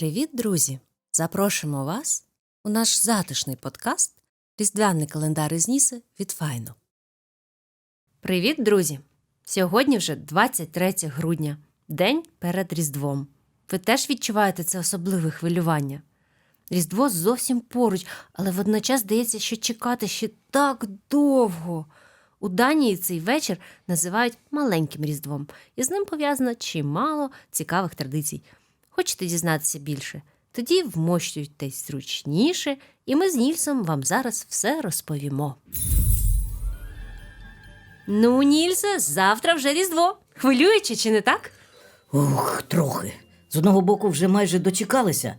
Привіт, друзі! Запрошуємо вас у наш затишний подкаст Різдвяний календар із Ніси від Файно. Привіт, друзі! Сьогодні вже 23 грудня, день перед Різдвом. Ви теж відчуваєте це особливе хвилювання. Різдво зовсім поруч, але водночас здається, що чекати ще так довго. У Данії цей вечір називають маленьким Різдвом, і з ним пов'язано чимало цікавих традицій. Хочете дізнатися більше? Тоді вмощуйтесь зручніше, і ми з Нільсом вам зараз все розповімо. Ну, Нільсе, завтра вже Різдво. Хвилююче, чи не так? Ух, трохи. З одного боку, вже майже дочекалися,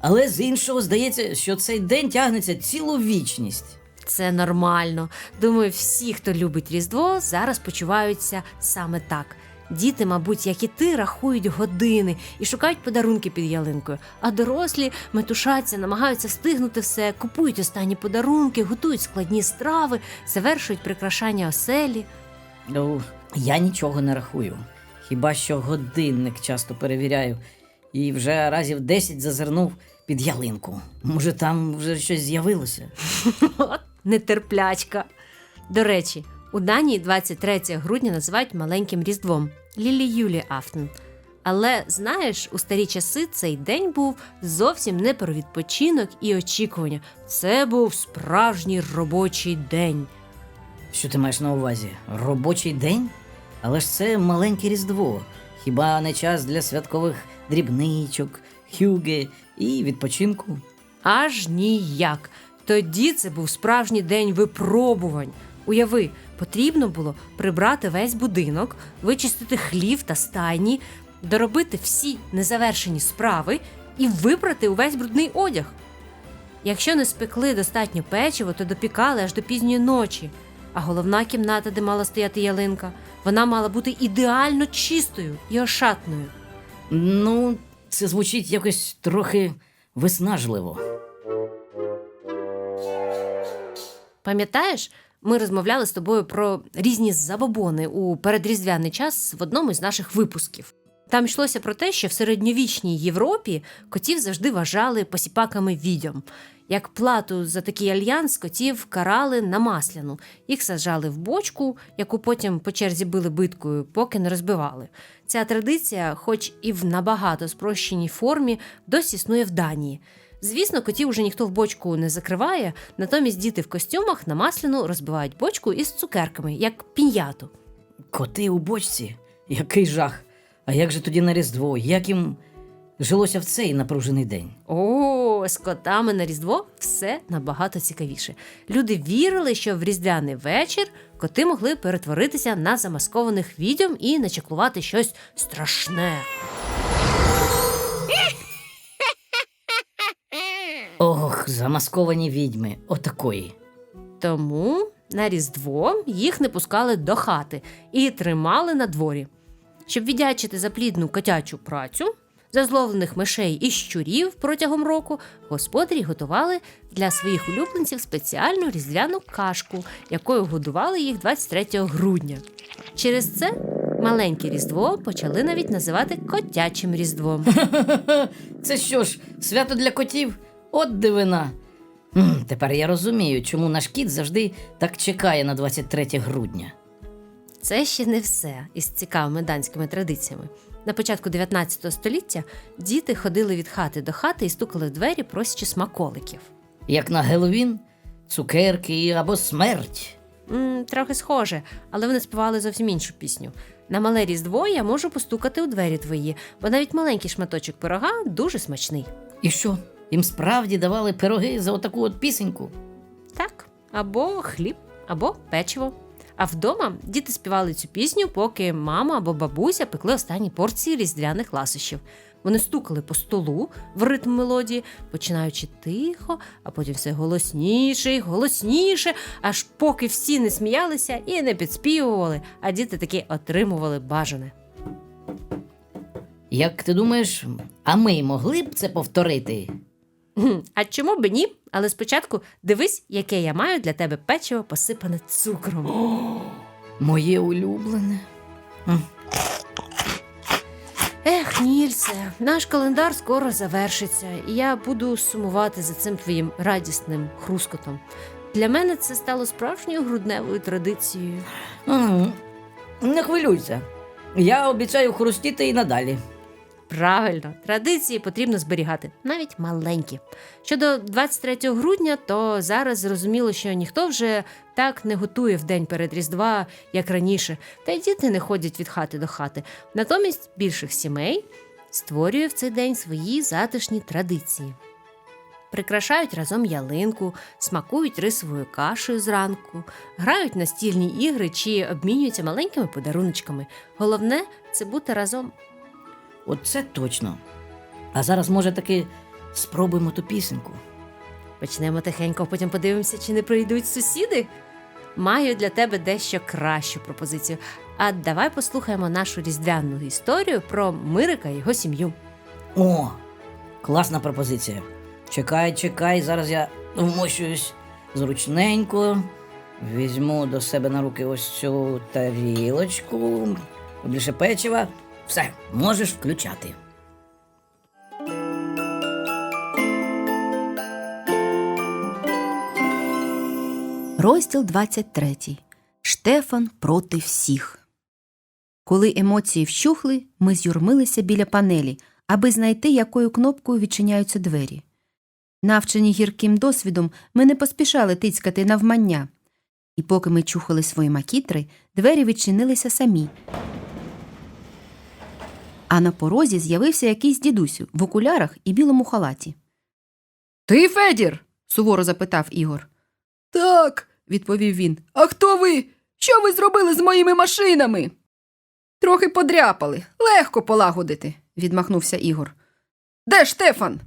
але з іншого здається, що цей день тягнеться цілу вічність. Це нормально. Думаю, всі, хто любить Різдво, зараз почуваються саме так. Діти, мабуть, як і ти, рахують години і шукають подарунки під ялинкою. А дорослі метушаться, намагаються встигнути все, купують останні подарунки, готують складні страви, завершують прикрашання оселі. Ну, я нічого не рахую. Хіба що годинник часто перевіряю, і вже разів 10 зазирнув під ялинку. Може, там вже щось з'явилося. Нетерплячка. До речі, у Данії 23 грудня називають маленьким Різдвом Лілі Юлі Афтен. Але знаєш, у старі часи цей день був зовсім не про відпочинок і очікування. Це був справжній робочий день. Що ти маєш на увазі? Робочий день? Але ж це маленьке різдво. Хіба не час для святкових дрібничок, хюги і відпочинку? Аж ніяк. Тоді це був справжній день випробувань. Уяви, потрібно було прибрати весь будинок, вичистити хлів та стайні, доробити всі незавершені справи і випрати увесь брудний одяг. Якщо не спекли достатньо печиво, то допікали аж до пізньої ночі. А головна кімната, де мала стояти ялинка, вона мала бути ідеально чистою і ошатною. Ну, це звучить якось трохи виснажливо. Пам'ятаєш, ми розмовляли з тобою про різні забобони у передріздвяний час в одному із наших випусків. Там йшлося про те, що в середньовічній Європі котів завжди вважали посіпаками відьом. Як плату за такий альянс котів карали на масляну. Їх саджали в бочку, яку потім по черзі били биткою, поки не розбивали. Ця традиція, хоч і в набагато спрощеній формі, досі існує в Данії. Звісно, котів уже ніхто в бочку не закриває, натомість діти в костюмах на масляну розбивають бочку із цукерками, як піньяту. Коти у бочці? Який жах. А як же тоді на Різдво? Як їм жилося в цей напружений день? О, з котами на Різдво все набагато цікавіше. Люди вірили, що в різдвяний вечір коти могли перетворитися на замаскованих відьом і начеклувати щось страшне. Ох, замасковані відьми, отакої. Тому на Різдво їх не пускали до хати і тримали на дворі. Щоб віддячити за плідну котячу працю, зазловлених мишей і щурів протягом року господарі готували для своїх улюбленців спеціальну різдвяну кашку, якою годували їх 23 грудня. Через це маленьке Різдво почали навіть називати котячим Різдвом. Це що ж, свято для котів? От дивина. М, Тепер я розумію, чому наш кіт завжди так чекає на 23 грудня. Це ще не все із цікавими данськими традиціями. На початку 19 століття діти ходили від хати до хати і стукали в двері, просячи смаколиків. Як на Геловін, цукерки або смерть. м трохи схоже, але вони співали зовсім іншу пісню. На мале різдво я можу постукати у двері твої, бо навіть маленький шматочок пирога дуже смачний. І що? Їм справді давали пироги за отаку от пісеньку. Так, або хліб, або печиво. А вдома діти співали цю пісню, поки мама або бабуся пекли останні порції різдвяних ласощів. Вони стукали по столу в ритм мелодії, починаючи тихо, а потім все голосніше й голосніше, аж поки всі не сміялися і не підспівували, а діти таки отримували бажане. Як ти думаєш, а ми могли б це повторити? А чому б ні? Але спочатку дивись, яке я маю для тебе печиво посипане цукром. Моє улюблене. Ех, Нільсе, наш календар скоро завершиться, і я буду сумувати за цим твоїм радісним хрускотом. Для мене це стало справжньою грудневою традицією. Не хвилюйся. Я обіцяю хрустіти і надалі. Правильно, традиції потрібно зберігати, навіть маленькі. Щодо 23 грудня, то зараз зрозуміло, що ніхто вже так не готує в день перед Різдва, як раніше, та й діти не ходять від хати до хати. Натомість більших сімей створює в цей день свої затишні традиції. Прикрашають разом ялинку, смакують рисовою кашею зранку, грають настільні ігри чи обмінюються маленькими подаруночками. Головне це бути разом. Оце точно. А зараз, може, таки спробуємо ту пісеньку. Почнемо тихенько, потім подивимося, чи не прийдуть сусіди. Маю для тебе дещо кращу пропозицію. А давай послухаємо нашу різдвяну історію про Мирика і його сім'ю. О, класна пропозиція. Чекай, чекай, зараз я вмощуюсь зручненько. Візьму до себе на руки ось цю тарілочку, більше печива. Все, можеш включати. Розділ 23. Штефан проти всіх. Коли емоції вщухли, ми з'юрмилися біля панелі, аби знайти, якою кнопкою відчиняються двері. Навчені гірким досвідом, ми не поспішали тицькати навмання. І поки ми чухали свої макітри, двері відчинилися самі. А на порозі з'явився якийсь дідусю в окулярах і білому халаті. Ти, Федір? суворо запитав Ігор. Так, відповів він. А хто ви? Що ви зробили з моїми машинами? Трохи подряпали. Легко полагодити, відмахнувся Ігор. Де Штефан?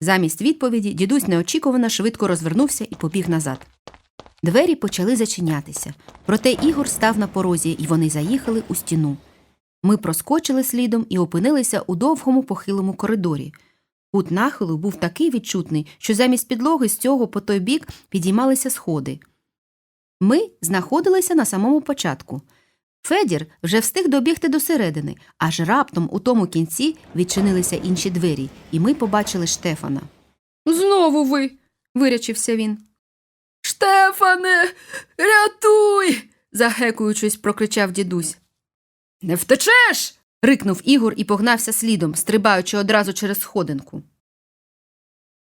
Замість відповіді дідусь неочікувано швидко розвернувся і побіг назад. Двері почали зачинятися, проте Ігор став на порозі, і вони заїхали у стіну. Ми проскочили слідом і опинилися у довгому похилому коридорі. Кут нахилу був такий відчутний, що замість підлоги з цього по той бік підіймалися сходи. Ми знаходилися на самому початку. Федір вже встиг добігти до середини, аж раптом у тому кінці відчинилися інші двері, і ми побачили Штефана. Знову ви. вирячився він. Штефане, рятуй. загекуючись, прокричав дідусь. Не втечеш. рикнув Ігор і погнався слідом, стрибаючи одразу через сходинку.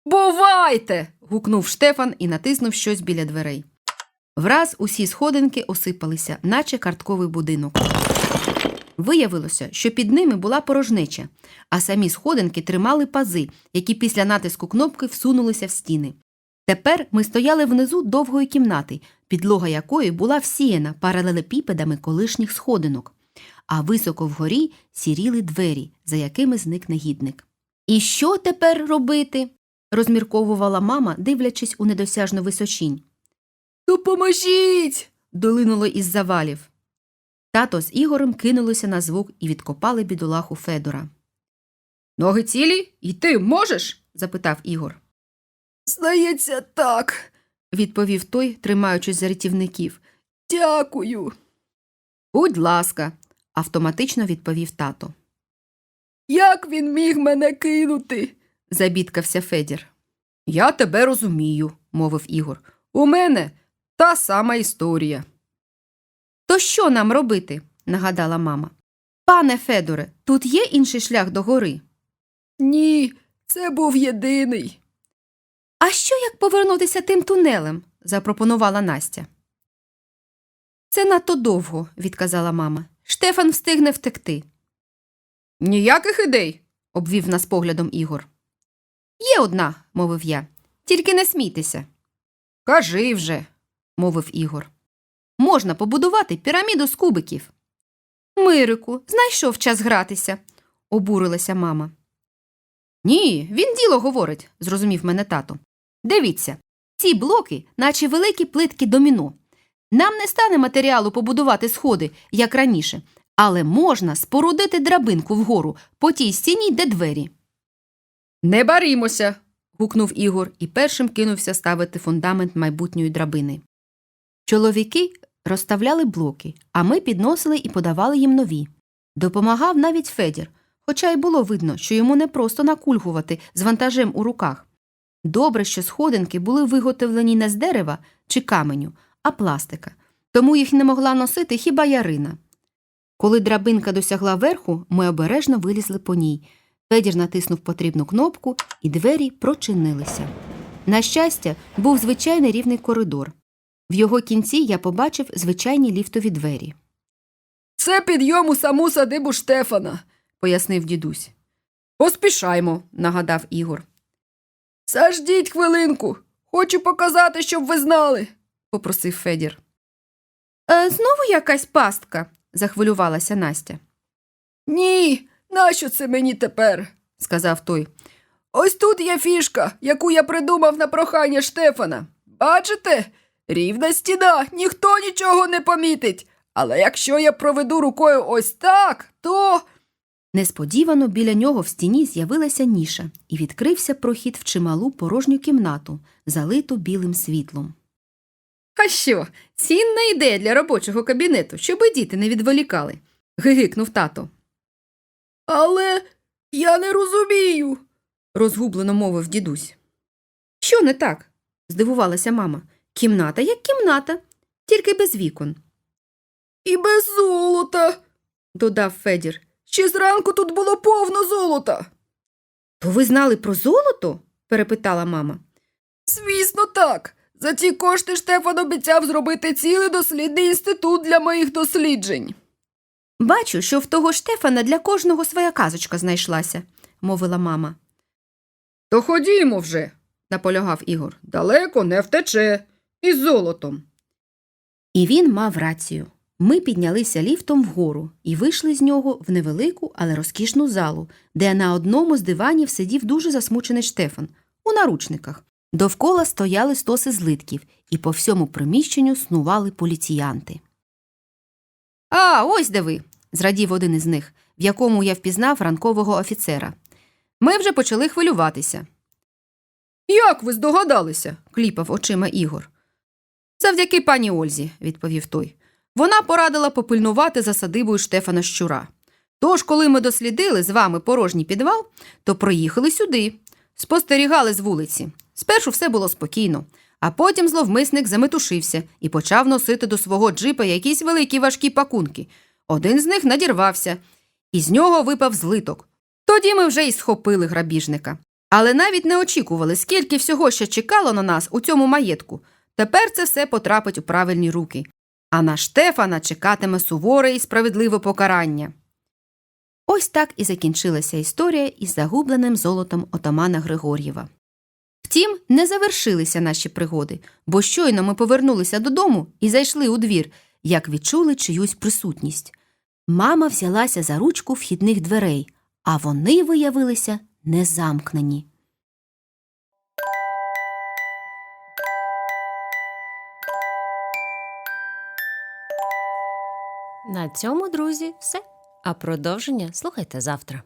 Бувайте. гукнув Штефан і натиснув щось біля дверей. Враз усі сходинки осипалися, наче картковий будинок. Виявилося, що під ними була порожнеча, а самі сходинки тримали пази, які після натиску кнопки всунулися в стіни. Тепер ми стояли внизу довгої кімнати, підлога якої була всіяна паралелепіпедами колишніх сходинок, а високо вгорі сіріли двері, за якими зник негідник. І що тепер робити? розмірковувала мама, дивлячись у недосяжну височінь. Допоможіть. долинуло із завалів. Тато з Ігорем кинулися на звук і відкопали бідолаху Федора. Ноги цілі? І ти можеш? запитав Ігор. Здається, так, відповів той, тримаючись за рятівників. Дякую. Будь ласка, автоматично відповів тато. Як він міг мене кинути? забідкався Федір. Я тебе розумію, мовив Ігор. У мене та сама історія. То що нам робити? нагадала мама. Пане Федоре, тут є інший шлях до гори? Ні, це був єдиний. А що як повернутися тим тунелем? запропонувала Настя. Це надто довго, відказала мама. Штефан встигне втекти. Ніяких ідей, обвів нас поглядом Ігор. Є одна, мовив я. Тільки не смійтеся. Кажи вже, мовив Ігор. Можна побудувати піраміду з кубиків. Мирику, знайшов час гратися, обурилася мама. Ні, він діло говорить, зрозумів мене тато. Дивіться, ці блоки, наче великі плитки доміно. Нам не стане матеріалу побудувати сходи, як раніше, але можна спорудити драбинку вгору по тій стіні, де двері. Не барімося. гукнув Ігор і першим кинувся ставити фундамент майбутньої драбини. Чоловіки розставляли блоки, а ми підносили і подавали їм нові. Допомагав навіть Федір, хоча й було видно, що йому не просто накульгувати з вантажем у руках. Добре, що сходинки були виготовлені не з дерева чи каменю, а пластика, тому їх не могла носити хіба Ярина. Коли драбинка досягла верху, ми обережно вилізли по ній. Федір натиснув потрібну кнопку, і двері прочинилися. На щастя, був звичайний рівний коридор. В його кінці я побачив звичайні ліфтові двері. Це підйом у саму садибу Штефана, пояснив дідусь. Поспішаймо, нагадав Ігор. Заждіть хвилинку. Хочу показати, щоб ви знали. Попросив Федір. Е, знову якась пастка, захвилювалася Настя, Ні, нащо це мені тепер? сказав той. Ось тут є фішка, яку я придумав на прохання Штефана. Бачите? Рівна стіна, ніхто нічого не помітить. Але якщо я проведу рукою ось так, то. Несподівано біля нього в стіні з'явилася ніша і відкрився прохід в чималу порожню кімнату, залиту білим світлом. А що, цінна ідея для робочого кабінету, щоби діти не відволікали, гигикнув тато. Але я не розумію. розгублено мовив дідусь. Що не так? здивувалася мама. Кімната як кімната, тільки без вікон, І без золота. додав Федір. Ще зранку тут було повно золота. То ви знали про золото? перепитала мама. Звісно, так. За ці кошти Штефан обіцяв зробити цілий дослідний інститут для моїх досліджень. Бачу, що в того Штефана для кожного своя казочка знайшлася, мовила мама. То ходімо вже, наполягав Ігор. далеко не втече. Із золотом. І він мав рацію. Ми піднялися ліфтом вгору і вийшли з нього в невелику, але розкішну залу, де на одному з диванів сидів дуже засмучений Штефан у наручниках. Довкола стояли стоси злитків, і по всьому приміщенню снували поліціянти. А, ось де ви, зрадів один із них, в якому я впізнав ранкового офіцера. Ми вже почали хвилюватися. Як ви здогадалися? кліпав очима Ігор. Завдяки пані Ользі, відповів той. Вона порадила попильнувати за садибою Штефана Щура. Тож, коли ми дослідили з вами порожній підвал, то проїхали сюди, спостерігали з вулиці. Спершу все було спокійно, а потім зловмисник заметушився і почав носити до свого джипа якісь великі важкі пакунки. Один з них надірвався, і з нього випав злиток. Тоді ми вже й схопили грабіжника. Але навіть не очікували, скільки всього ще чекало на нас у цьому маєтку. Тепер це все потрапить у правильні руки. А на Штефана чекатиме суворе і справедливе покарання. Ось так і закінчилася історія із загубленим золотом отамана Григор'єва. Втім, не завершилися наші пригоди, бо щойно ми повернулися додому і зайшли у двір, як відчули чиюсь присутність. Мама взялася за ручку вхідних дверей, а вони виявилися незамкнені. На цьому, друзі, все. А продовження слухайте завтра.